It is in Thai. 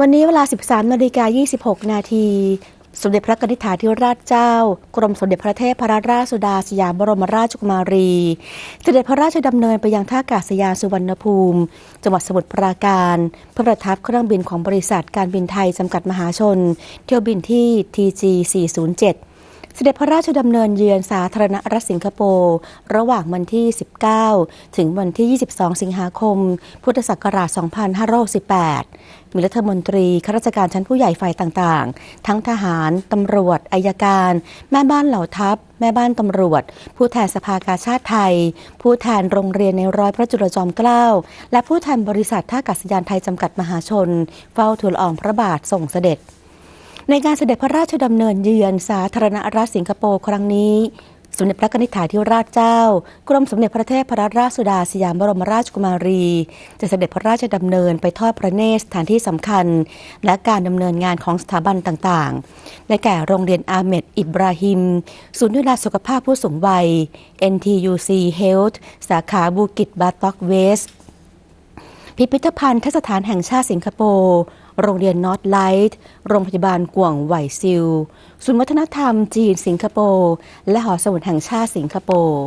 วันนี้เวลา 13นาฬิกา26 นาที สมเด็จพระนิธิถาธิราชเจ้า กรมสมเด็จพระเทพรัตนราชสุดาสยามบรมราชกุมารี เสด็จพระราชดำเนินไปยังท่าอากาศยานสุวรรณภูมิ จังหวัดสมุทรปราการ เพื่อประทับเครื่องบินของบริษัทการบินไทยจำกัดมหาชน เที่ยวบินที่ TG 407 เสด็จพระราชดำเนินเยือนสาธารณรัฐสิงคโปร์ระหว่างวันที่ 19 ถึงวันที่ 22 สิงหาคม พุทธศักราช 2568 มีรัฐมนตรีข้าราชการชั้นผู้ใหญ่ฝ่ายต่างๆ ทั้งทหาร ตำรวจ อายการ แม่บ้านเหล่าทัพ แม่บ้านตำรวจ ผู้แทนสภากาชาติไทย ผู้แทนโรงเรียนในร้อยพระจุลจอมเกล้า และผู้แทนบริษัทท่าอากาศยานไทยจำกัดมหาชน เฝ้าทูลอองพระบาทส่งเสด็จ ในการเสด็จพระราชดำเนินเยือนสาธารณรัฐสิงคโปร์ครั้งนี้ สมเด็จพระนิธิถาธิราชเจ้า กรมสมเด็จพระเทพรราชสุดาสยามบรมราชกุมารี จะเสด็จพระราชดำเนินไปทอดพระเนตรสถานที่สำคัญ และการดำเนินงานของสถาบันต่างๆ ได้แก่โรงเรียนอาเมดอิบราฮิม ศูนย์ดูแลสุขภาพผู้สูงวัย NTUC Health สาขาบูกิตบาต็อกเวส พิพิธภัณฑ์ทสถานแห่งชาติสิงคโปร์ โรงเรียนนอตไลท์โรงพยาบาลกวงไหวซิล ศูนย์วัฒนธรรมจีนสิงคโปร์ และหอสมุดแห่งชาติสิงคโปร์